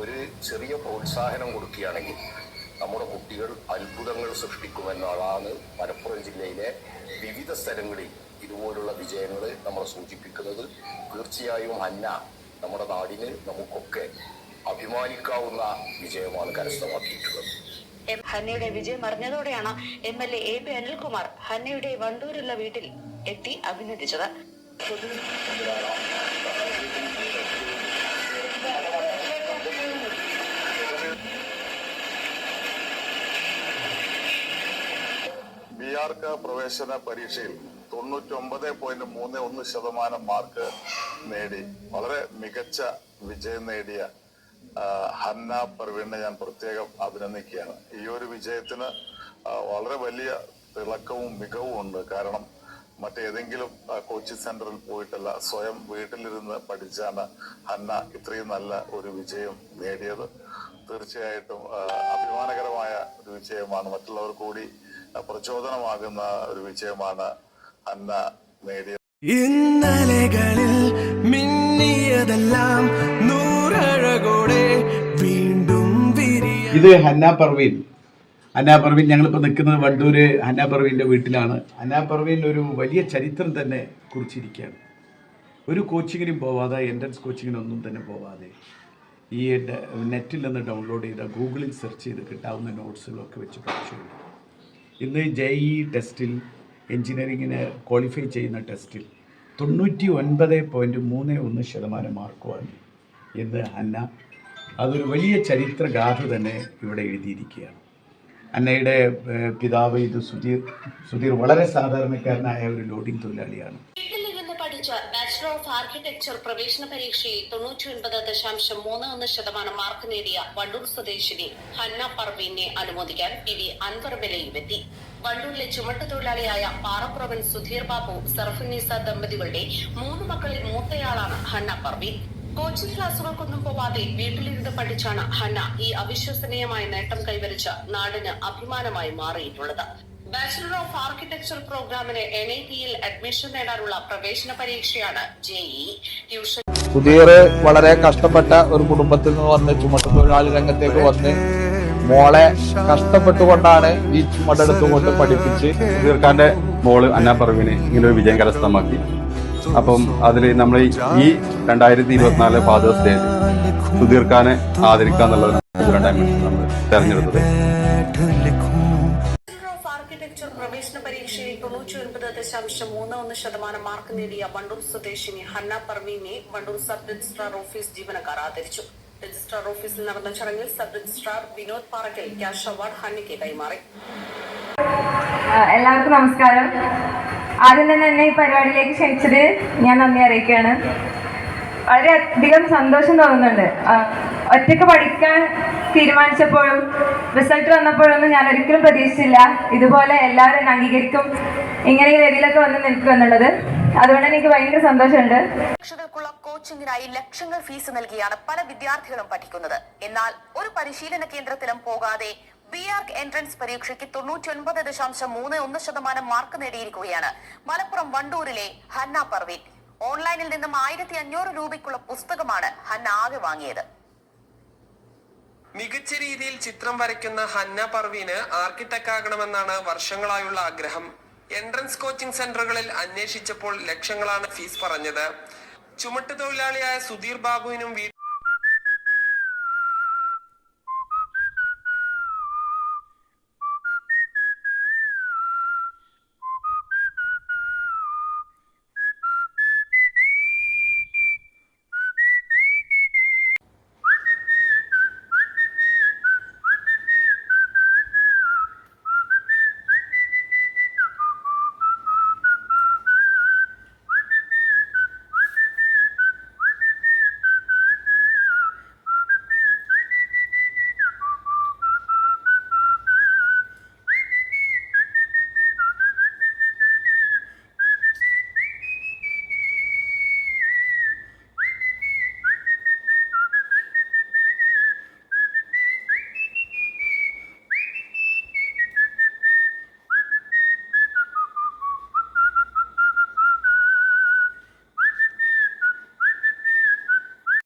ഒരു ചെറിയ പ്രോത്സാഹനം കൊടുക്കുകയാണെങ്കിൽ നമ്മുടെ കുട്ടികൾ അത്ഭുതങ്ങൾ സൃഷ്ടിക്കുമെന്നതാണ് മലപ്പുറം ജില്ലയിലെ വിവിധ സ്ഥലങ്ങളിൽ ഇതുപോലുള്ള വിജയങ്ങൾ നമ്മളെ സൂചിപ്പിക്കുന്നത്. തീർച്ചയായും അന്ന നമ്മുടെ നാടിന് നമുക്കൊക്കെ അഭിമാനിക്കാവുന്ന വിജയമാണ് കരസ്ഥമാക്കിയിട്ടുള്ളത്. ഹന്നയുടെ വിജയം അറിഞ്ഞതോടെയാണ് M L A A P Anilkumar ഹന്നയുടെ വണ്ടൂരുള്ള വീട്ടിൽ എത്തി അഭിനന്ദിച്ചത്. ബി ആർക്ക് പ്രവേശന പരീക്ഷയിൽ തൊണ്ണൂറ്റൊമ്പത് പോയിന്റ് മൂന്ന് ഒന്ന് ശതമാനം മാർക്ക് നേടി. വളരെ മികച്ച വിജയം നേടിയ ഹന്ന പർവീണിനെ ഞാൻ പ്രത്യേകം അഭിനന്ദിക്കുകയാണ്. ഈ ഒരു വിജയത്തിന് വളരെ വലിയ തിളക്കവും മികവും ഉണ്ട്. കാരണം മറ്റേതെങ്കിലും കോച്ചിങ് സെന്ററിൽ പോയിട്ടല്ല സ്വയം വീട്ടിലിരുന്ന് പഠിച്ചാണ് ഹന്ന ഇത്രയും നല്ല ഒരു വിജയം നേടിയത്. തീർച്ചയായിട്ടും അഭിമാനകരമായ ഒരു വിജയമാണ്. മറ്റുള്ളവർ കൂടി പ്രചോദനമാകുന്ന ഒരു വിജയമാണ് അന്ന നേടിയത് ഇന്നലകളിൽ മിന്നിയതെല്ലാം നൂറഴകോടെ വീണ്ടും വിരിയ ഇത് ഹന്ന പർവീൻ ഹന്ന പർവീൻ ഞങ്ങളിപ്പോൾ നിൽക്കുന്നത് വണ്ടൂര് ഹന്ന പർവീന്റെ വീട്ടിലാണ്. ഹന്ന പർവീൻ ഒരു വലിയ ചരിത്രം തന്നെ കുറിച്ചിരിക്കുകയാണ്. ഒരു കോച്ചിങ്ങിനും പോവാതെ എൻട്രൻസ് കോച്ചിങ്ങിനൊന്നും തന്നെ പോവാതെ ഈ നെറ്റിൽ നിന്ന് ഡൗൺലോഡ് ചെയ്ത ഗൂഗിളിൽ സെർച്ച് ചെയ്ത് കിട്ടാവുന്ന നോട്ട്സുകളൊക്കെ വെച്ച് പഠിച്ചുകൊണ്ട് ഇന്ന് ജെ ഇ ടെസ്റ്റിൽ എഞ്ചിനീയറിങ്ങിന് ക്വാളിഫൈ ചെയ്യുന്ന ടെസ്റ്റിൽ തൊണ്ണൂറ്റി ഒൻപത് പോയിന്റ് മൂന്ന് ഒന്ന് ശതമാനം മാർക്ക് വാങ്ങി ഇന്ന് അന്ന അതൊരു വലിയ ചരിത്രഗാഥ തന്നെ ഇവിടെ എഴുതിയിരിക്കുകയാണ്. അന്നയുടെ പിതാവ് ഇത് സുധീർ സുധീർ വളരെ സാധാരണക്കാരനായ ഒരു ലോഡിംഗ് തൊഴിലാളിയാണ് വീട്ടിലിരുന്ന് പഠിച്ച ബാച്ചിലർ ഓഫ് ആർക്കിടെക്ചർ പ്രവേശന പരീക്ഷയിൽ തൊണ്ണൂറ്റി ഒൻപത് ദശാംശം മൂന്ന് ഒന്ന് ശതമാനം മാർക്ക് നേടിയ വണ്ടൂർ സ്വദേശിനി ഹന്ന പർവീനെ അനുമോദിക്കാൻ പി വി അൻവർ വിലയുമെത്തി. വണ്ടൂരിലെ ചുമട്ടുതൊഴിലാളിയായ പാറപ്പുറവൻ സുധീർ ബാബു സർഫുന്നീസ ദമ്പതികളുടെ മൂന്ന് മക്കളിൽ മൂത്തയാളാണ് ഹന്ന പർവീൻ. കോച്ചിംഗ് ക്ലാസുകൾക്കൊന്നും പോവാതെ വീട്ടിലിരുന്ന് പഠിച്ചാണ് ഹന്ന ഈ അവിശ്വസനീയമായ നേട്ടം കൈവരിച്ച നാടിന് അഭിമാനമായി മാറിയിട്ടുള്ളത്. ബാച്ചിലർ ഓഫ് ആർക്കിടെക്ചർ പ്രോഗ്രാമിന് എൻ ഐ ടിയിൽ അഡ്മിഷൻ നേടാനുള്ള പ്രവേശന പരീക്ഷയാണ് ജെഇ ട്യൂഷൻ പുതിയൊരു വളരെ കഷ്ടപ്പെട്ട ഒരു കുടുംബത്തിൽ നിന്ന് വന്ന് ചുമട്ട് തൊഴിലാളി രംഗത്തേക്ക് വന്ന് മോളെ കഷ്ടപ്പെട്ടുകൊണ്ടാണ് ഈ ചുമടെടുത്തുകൊണ്ട് പഠിപ്പിച്ച് തീർക്കാന്റെ മോൾ അന്ന പറവിനെ ഇങ്ങനെ ഒരു വിജയം കരസ്ഥമാക്കി. അപ്പം അതിൽ നമ്മൾ ഈ രണ്ടായിരത്തി ഇരുപത്തിനാല് ഫാദേഴ്സ് ഡേ സുധീർഖാനെ ആദരിക്കുക എന്നുള്ളതാണ് നമ്മൾ തെരഞ്ഞെടുത്തത്. ആർക്കിടെക്ചർ പ്രവേശന പരീക്ഷയിൽ തൊണ്ണൂറ്റി ഒൻപത് ദശാംശം മൂന്ന് ഒന്ന് ശതമാനം മാർക്ക് നേടിയ വണ്ടൂർ സ്വദേശിനി ഹന്ന പർവീനെ വണ്ടൂർ സബ് രജിസ്ട്രാർ ഓഫീസ് ജീവനക്കാർ ആദരിച്ചു. രജിസ്ട്രാർ ഓഫീസിൽ നടന്ന ചടങ്ങിൽ sub registrar Vinod Parakkal cash award ഹന്നയ്ക്ക് കൈമാറി. എല്ലാവർക്കും നമസ്കാരം. ആദ്യം തന്നെ എന്നെ ഈ പരിപാടിയിലേക്ക് ക്ഷണിച്ചത് ഞാൻ നന്ദി അറിയിക്കുകയാണ്. വളരെ അധികം സന്തോഷം തോന്നുന്നുണ്ട്. ഒറ്റയ്ക്ക് പഠിക്കാൻ തീരുമാനിച്ചപ്പോഴും റിസൾട്ട് വന്നപ്പോഴൊന്നും ഞാൻ ഒരിക്കലും പ്രതീക്ഷിച്ചില്ല. ഇതുപോലെ എല്ലാവരും അംഗീകരിക്കും. ഇങ്ങനെ ഈ വേദിയിലൊക്കെ വന്ന് നിൽക്കും എന്നുള്ളത്. അതുകൊണ്ട് എനിക്ക് ഭയങ്കര സന്തോഷമുണ്ട്. ലക്ഷങ്ങൾക്കുള്ള കോച്ചിങ്ങിനായി ലക്ഷങ്ങൾ ഫീസ് നൽകിയാണ് പല വിദ്യാർത്ഥികളും പഠിക്കുന്നത്. എന്നാൽ ഒരു പരിശീലന കേന്ദ്രത്തിലും പോകാതെ ബി ആർക്ക് എൻട്രൻസ് പരീക്ഷയ്ക്ക് തൊണ്ണൂറ്റി ഒൻപത് ദശാംശം മൂന്ന് ഒന്ന് ശതമാനം മാർക്ക് നേടിയിരിക്കുകയാണ് മലപ്പുറം വണ്ടൂരിലെ ഹന്ന പർവീൻ ഓൺലൈനിൽ നിന്നും ആയിരത്തി അഞ്ഞൂറ് രൂപയ്ക്കുള്ള പുസ്തകമാണ് ഹന്ന ആകെ വാങ്ങിയത്. മികച്ച രീതിയിൽ ചിത്രം വരയ്ക്കുന്ന ഹന്ന പർവീന് ആർക്കിടെക്ട് ആകണമെന്നാണ് വർഷങ്ങളായുള്ള ആഗ്രഹം. എൻട്രൻസ് കോച്ചിംഗ് സെന്ററുകളിൽ അന്വേഷിച്ചപ്പോൾ ലക്ഷങ്ങളാണ് ഫീസ് പറഞ്ഞത്. ചുമട്ടുതൊഴിലാളിയായ സുധീർ ബാബുവിനും